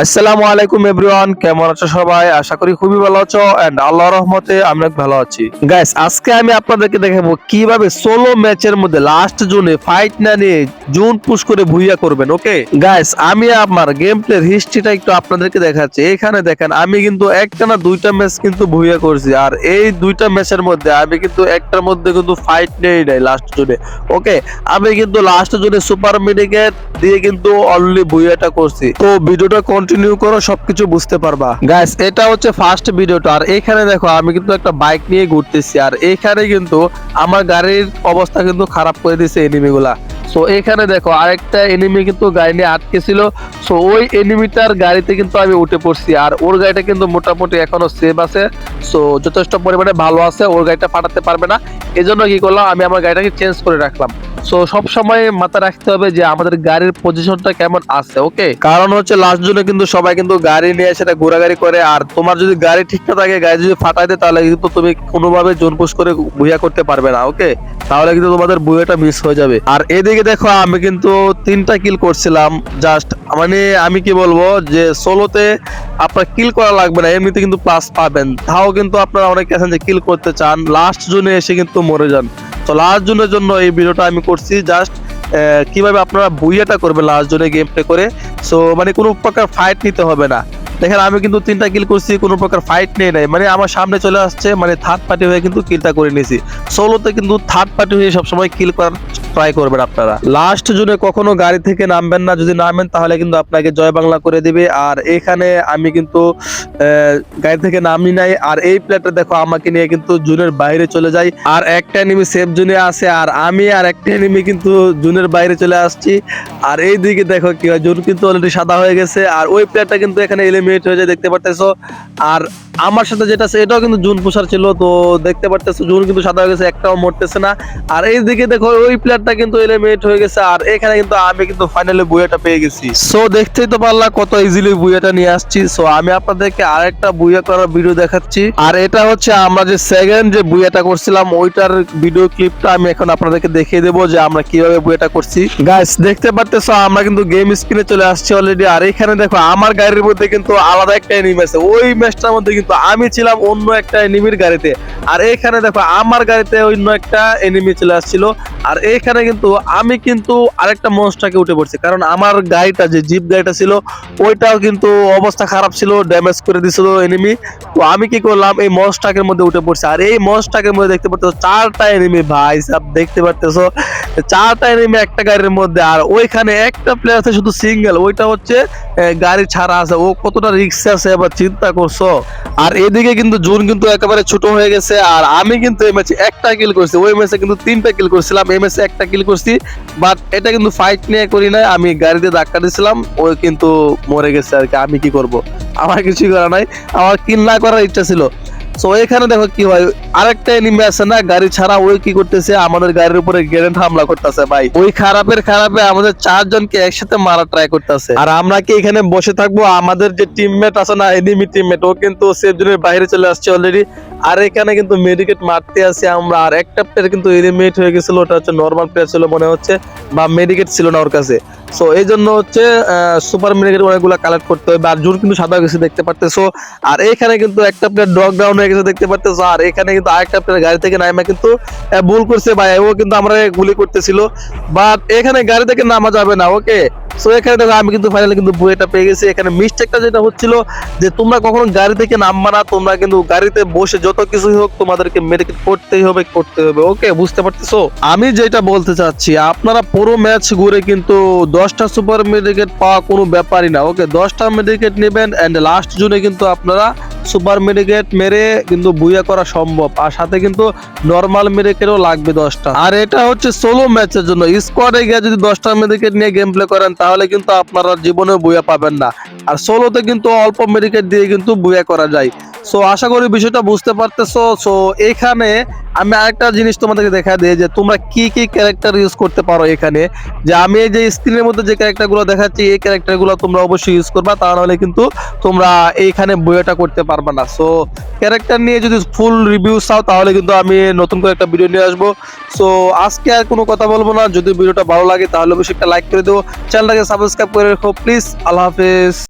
আসসালামু আলাইকুম এভরিওয়ান, কেমন আছো সবাই? আশা করি খুবই ভালো আছো এন্ড আল্লাহর রহমতে আমি ভালো আছি। গাইস আজকে আমি আপনাদেরকে দেখাবো কীভাবে সোলো ম্যাচের মধ্যে লাস্ট জোনে ফাইট না নিয়ে জোন পুশ করে ভুইয়া করবেন ওকে গাইস আমি আমার গেম প্লের হিস্ট্রিটা একটু আপনাদেরকে দেখাচ্ছি। এখানে দেখেন, আমি কিন্তু একটা না দুইটা ম্যাচ কিন্তু ভুইয়া করছি, আর এই দুইটা ম্যাচের মধ্যে আমি কিন্তু একটার মধ্যে কিন্তু ফাইট নেই নাই লাস্ট জোনে ওকে আমি কিন্তু লাস্ট জোনে সুপার মেডিকেট দিয়ে কিন্তু অলরেডি ভুইয়াটা করছি। তো ভিডিওটা কন্টিনিউ করো, সবকিছু বুঝতে পারবা। গাইস এটা হচ্ছে ফার্স্ট ভিডিওটা আর এখানে দেখো, আমি কিন্তু একটা বাইক নিয়ে ঘুরতেছি। আর এখানে কিন্তু আমার গাড়ির অবস্থা কিন্তু খারাপ করে দিয়েছে এনিমিগুলা সো এখানে দেখো, আরেকটা এনিমি কিন্তু গাড়ি নিয়ে আটকে ছিল। সো ওই এনিমিটার গাড়িতে কিন্তু আমি উঠে পড়ছি। আর ওর গাড়িটা কিন্তু মোটামুটি এখনও সেভ আছে। সো যথেষ্ট পরিমাণে ভালো আছে, ওর গাড়িটা ফাটাতে পারবে না। এজন্য কি করলাম, আমি আমার গাড়িটাকে চেঞ্জ করে রাখলাম। সো সব সময় মাথায় রাখতে হবে যে আমাদের গাড়ির পজিশনটা কেমন আছে ওকে কারণ হচ্ছে লাস্ট জন্য কিন্তু সবাই কিন্তু গাড়ি নিয়ে সেটা ঘোরাগাড়ি করে। আর তোমার যদি গাড়ি ঠিক না থাকে, গাড়ি যদি ফাটাই দেয়, তাহলে কিন্তু তুমি কোনোভাবে জোন পুশ করে বুয়া করতে পারবে না ওকে তাহলে কিন্তু তোমাদের বুয়াটা মিস হয়ে যাবে। আর এদিকে দেখো, আমি কিন্তু তিনটা কিল করছিলাম জাস্ট মানে আমি কি বলব যে সোলোতে আপনার কিল করা লাগবে না, এমনিতে কিন্তু প্লাস পাবেন। তাও কিন্তু আপনারা অনেকে আছেন যে কিল করতে চান লাস্ট জোনে এসে কিন্তু মরে যান। তো লাস্ট জোনের জন্য এই ভিডিওটা আমি করছি জাস্ট কীভাবে আপনারা বুইয়াটা করবেন লাস্ট জোনে গেম প্লে করে। সো মানে কোনো প্রকার ফাইট নিতে হবে না। দেখেন আমি কিন্তু তিনটা কিল করছি, কোনো প্রকার ফাইট নেই নাই। মানে আমার সামনে চলে আসছে মানে থার্ড পার্টি হয়ে কিন্তু কিলটা করে নিয়েছি। সোলোতে কিন্তু থার্ড পার্টি হয়ে সবসময় কিল করার ট্রাই করবেন আপনারা। লাস্ট জুনে কখনো গাড়ি থেকে নামবেন না, যদি নামেন তাহলে কিন্তু আপনাকে জয় বাংলা করে দিবে। আর এখানে আমি কিন্তু গাড়ি থেকে নামি নাই। আর এই প্লেটটা দেখো, আমাকে নিয়ে কিন্তু জুনের বাইরে চলে যায়। আর একটা এনিমি সেফ জুনে আছে, আর আমি আর একটা এনিমি কিন্তু জুনের বাইরে চলে আসছি। আর এই দিকে দেখো কি হয়, জুন কিন্তু অলরেডি সাদা হয়ে গেছে। আর ওই প্লেয়ারটা কিন্তু এখানে এলিমিনেট হয়ে যায় দেখতে পারতেছো। আর আমার সাথে যেটা আছে, এটাও কিন্তু জুন পোষার ছিল, তো দেখতে পারতেছো, জুন কিন্তু সাদা হয়ে গেছে, একটাও মরতেছে না। আর এই দিকে দেখো, ওই প্লেয়ারটা কিন্তু এলিমিনেট হয়ে গেছে, আর এখানে কিন্তু আমি কিন্তু ফাইনালি বুয়াটা পেয়ে গেছি। সো দেখতেই তো পারলা কত ইজিলি বুয়াটা নিয়ে আসছি। সো আমি আপনাদেরকে আরেকটা বুয়া করার ভিডিও দেখাচ্ছি। আর এটা হচ্ছে আমরা যে সেকেন্ড যে বুয়াটা করছিলাম, ওইটার ভিডিও ক্লিপটা আমি এখন আপনাদেরকে দেখিয়ে দেবো যে আমরা কীভাবে বুয়াটা করছি। গাইস দেখতে পারতেছো, আমরা কিন্তু গেম স্ক্রিনে চলে আসছি অলরেডি আর এখানে দেখো, আমার গাড়ির মধ্যে কিন্তু আলাদা একটা এনিমি আছে। ওই ম্যাচটার মধ্যে কিন্তু আমি ছিলাম অন্য একটা এনিমির গাড়িতে। আর এখানে দেখো, আমার গাড়িতে অন্য একটা এনিমি চলে আসছিল। আর এখানে কিন্তু আমি কিন্তু আরেকটা মনস্টারকে উঠে পড়ছি। কারণ আমার গাড়িটা, যে জিপ গাড়িটা ছিল, ওইটাও কিন্তু অবস্থা খারাপ ছিল ড্যামেজ করে দিছিল এনিমি তো আমি কি করলাম, এই মনস্টাকের মধ্যে উঠে পড়ছি। আর এই মনস্টাকের মধ্যে দেখতে পারতেছো চারটা এনিমি ভাই সব দেখতে পারতেছো? চারটা এনিমি একটা গাড়ির মধ্যে। আর ওইখানে একটা প্লেয়ার আছে শুধু সিঙ্গেল ওইটা হচ্ছে গাড়ি ছাড়া আছে। ও কতটা রিক্স আছে এবার চিন্তা করছ? আর এদিকে কিন্তু জুন কিন্তু একেবারে ছোট হয়ে গেছে, আর আমি কিন্তু এই ম্যাচে একটা কিল করছি। ওই ম্যাচে কিন্তু তিনটা কিল করছিলাম, এই ম্যাচে একটা কিল করছি বাট এটা কিন্তু ফাইট নিয়ে করি না আমি গাড়িতে ধাক্কা দিয়েছিলাম, ও কিন্তু মরে গেছে আর কি, আমি কি করব? আমার কিছুই করা নাই। আমার কিল না করার ইচ্ছা ছিল। তো এখানে দেখো কি হয়? আরেকটা এনিমি আছে না? গাড়ি ছাড়া ওই কি করতেছে? আমাদের গাড়ির উপরে গ্রেনেড হামলা করতেছে ভাই। ওই খারাপের খারাপে আমাদের চারজনকে একসাথে মারা ট্রাই করতেছে। আর আমরা কি এখানে বসে থাকব? আমাদের যে টিমমেট আছে না এনিমি টিমমেট ও কিন্তু সেফ জোনের বাইরে চলে আসছে অলরেডি আর এখানে কিন্তু মেডিকেট মারতে আসি আমরা। আর একটা প্লেয়ার কিন্তু এলিমিনেট হয়ে গেছিল, ওটা হচ্ছে নর্মাল প্লেয়ার ছিল মনে হচ্ছে, বা মেডিকেট ছিল না ওর কাছে। সো এই জন্য হচ্ছে সুপার মেডিকেট অনেকগুলো কালেক্ট করতে হবে। আর জোর কিন্তু সাদা গেছে, দেখতে পারতেছো। আর এখানে কিন্তু একটা প্লেয়ার ডগ ডাউন হয়ে গেছে, দেখতে পারতেছো। আর এখানে কিন্তু আরেকটা প্লেয়ার গাড়ি থেকে নামা কিন্তু ভুল করছে ভাই। ও কিন্তু আমরা গুলি করতেছিল। বাট এখানে গাড়ি থেকে নামা যাবে না ওকে সো এখানে দেখো, আমি কিন্তু ফাইনালি কিন্তু বইটা পেয়ে গেছি। এখানে মিস্টেকটা যেটা হচ্ছিল, যে তোমরা কখনো গাড়ি থেকে নামবা না, তোমরা কিন্তু গাড়িতে বসে যত কিছুই হোক, তোমাদেরকে মেডিকেট করতেই হবে করতে হবে ওকে বুঝতে পারতেছো? আমি যেটা বলতে চাচ্ছি, আপনারা পুরো ম্যাচ ঘুরে কিন্তু দশটা সুপার মেডিকেট পাওয়া কোনো ব্যাপারই না। ওকে, দশটা মেডিকেট নেবেন অ্যান্ড লাস্ট জুনে কিন্তু আপনারা সুপার মেডিকেট মেরে কিন্তু বুইয়া করা সম্ভব। আর সাথে কিন্তু নর্মাল মেডিকেটও লাগবে দশটা। আর এটা হচ্ছে সোলো ম্যাচের জন্য। স্কোয়াডে গিয়ে যদি দশটা মেডিকেট নিয়ে গেম প্লে করেন, তাহলে কিন্তু আপনারা জীবনে বুয়া পাবেন না। আর সোলোতে কিন্তু অল্প মেডিকেট দিয়ে কিন্তু বুয়া করা যায়। সো আশা করি বিষয়টা বুঝতে পারতেছো। সো এখানে আমি আরেকটা জিনিস তোমাদেরকে দেখা দিই, যে তোমরা কি কি ক্যারেক্টার ইউজ করতে পারো এখানে। যে আমি এই যে স্ক্রিনের মধ্যে যে ক্যারেক্টারগুলো দেখাচ্ছি, এই ক্যারেক্টারগুলো তোমরা অবশ্যই ইউজ করবা। তা নাহলে কিন্তু তোমরা এইখানে বইটা করতে পারবে না। সো ক্যারেক্টার নিয়ে যদি ফুল রিভিউ চাও, তাহলে কিন্তু আমি নতুন করে একটা ভিডিও নিয়ে আসব। সো আজকে আর কোনো কথা বলব না। যদি ভিডিওটা ভালো লাগে, তাহলে অবশ্যই একটা লাইক করে দেবো চ্যানেলটাকে সাবস্ক্রাইব করে রেখো প্লিজ আল্লাহ হাফেজ।